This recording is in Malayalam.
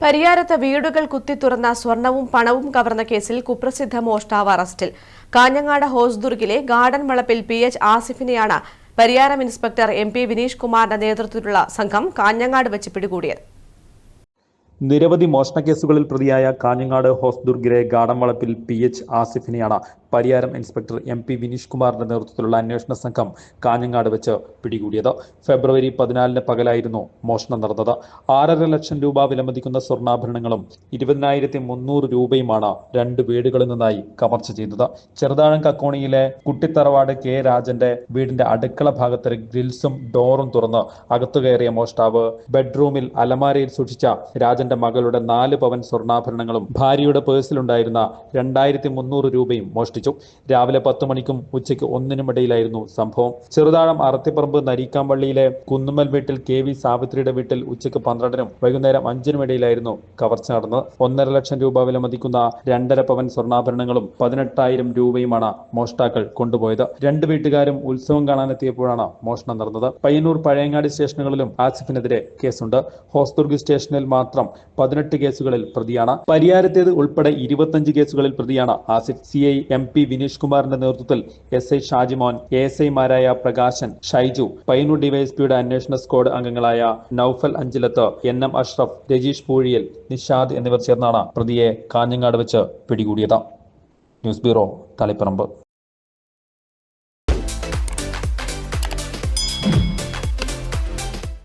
പരിയാരത്ത് വീടുകൾ കുത്തിത്തുറന്ന സ്വർണവും പണവും കവർന്ന കേസിൽ കുപ്രസിദ്ധ മോഷ്ടാവ് അറസ്റ്റിൽ. കാഞ്ഞങ്ങാട് ഹോസ്ദുർഗിലെ ഗാർഡൻ വളപ്പിൽ P H ആസിഫിനെയാണ് Pariyaram inspector M P Vineesh കുമാറിന്റെ നേതൃത്വത്തിലുള്ള സംഘം കാഞ്ഞങ്ങാട് വെച്ച് പിടികൂടിയത്. നിരവധി മോഷണ കേസുകളിൽ പ്രതിയായ കാഞ്ഞങ്ങാട് ഹോസ്ദുർഗിലെ ഗാഡംവളപ്പിൽ P H ആസിഫിനെയാണ് Pariyaram inspector M P Vineesh കുമാറിന്റെ നേതൃത്വത്തിലുള്ള അന്വേഷണ സംഘം കാഞ്ഞങ്ങാട് വെച്ച് പിടികൂടിയത്. ഫെബ്രുവരി പതിനാലിന് പകലായിരുന്നു മോഷണം നടന്നത്. ആറര ലക്ഷം രൂപ വിലമതിക്കുന്ന സ്വർണാഭരണങ്ങളും ഇരുപതിനായിരത്തി മുന്നൂറ് രൂപയുമാണ് രണ്ട് വീടുകളിൽ നിന്നായി കവർച്ച ചെയ്തത്. ചെറുതാഴം കക്കോണിയിലെ കുട്ടിത്തറവാട് കെ രാജന്റെ വീടിന്റെ അടുക്കള ഭാഗത്ത് ഗ്രിൽസും ഡോറും തുറന്ന് അകത്തു കയറിയ മോഷ്ടാവ് ബെഡ്റൂമിൽ അലമാരയിൽ സൂക്ഷിച്ച രാജന്റെ മകളുടെ നാല് പവൻ സ്വർണാഭരണങ്ങളും ഭാര്യയുടെ പേഴ്സിലുണ്ടായിരുന്ന രണ്ടായിരത്തി മുന്നൂറ് രൂപയും മോഷ്ടിച്ചു. രാവിലെ പത്ത് മണിക്കും ഉച്ചയ്ക്ക് ഒന്നിനുമിടയിലായിരുന്നു സംഭവം. ചെറുതാഴം അറത്തിപ്പറമ്പ് നരീക്കാമ്പള്ളിയിലെ കുന്നുമൽ വീട്ടിൽ കെ വി സാവിത്രിയുടെ വീട്ടിൽ ഉച്ചയ്ക്ക് പന്ത്രണ്ടിനും വൈകുന്നേരം അഞ്ചിനും ഇടയിലായിരുന്നു കവർച്ച നടന്നത്. ഒന്നര ലക്ഷം രൂപ വില മതിക്കുന്ന രണ്ടര പവൻ സ്വർണാഭരണങ്ങളും പതിനെട്ടായിരം രൂപയുമാണ് മോഷ്ടാക്കൾ കൊണ്ടുപോയത്. രണ്ട് വീട്ടുകാരും ഉത്സവം കാണാനെത്തിയപ്പോഴാണ് മോഷണം നടന്നത്. പയ്യന്നൂർ പഴയങ്ങാടി സ്റ്റേഷനുകളിലും ആസിഫിനെതിരെ കേസുണ്ട്. ഹോസ്ദുർഗ് സ്റ്റേഷനിൽ മാത്രം പതിനെട്ട് കേസുകളിൽ പ്രതിയാണ്. പരിയാരത്തേത് ഉൾപ്പെടെ ഇരുപത്തഞ്ച് കേസുകളിൽ പ്രതിയാണ്. Asif C I M P Vineesh കുമാറിന്റെ നേതൃത്വത്തിൽ S I Shajimon A S ഐമാരായ പ്രകാശൻ ഷൈജു പയ്യന്നൂർ ഡിവൈഎസ്പിയുടെ അന്വേഷണ സ്ക്വാഡ് അംഗങ്ങളായ നൌഫൽ അഞ്ചിലത്ത് എൻ എം അഷ്റഫ് രജീഷ് പൂഴിയൽ നിഷാദ് എന്നിവർ ചേർന്നാണ് പ്രതിയെ കാഞ്ഞങ്ങാട് വെച്ച് പിടികൂടിയത്. News bureau Taliparamba.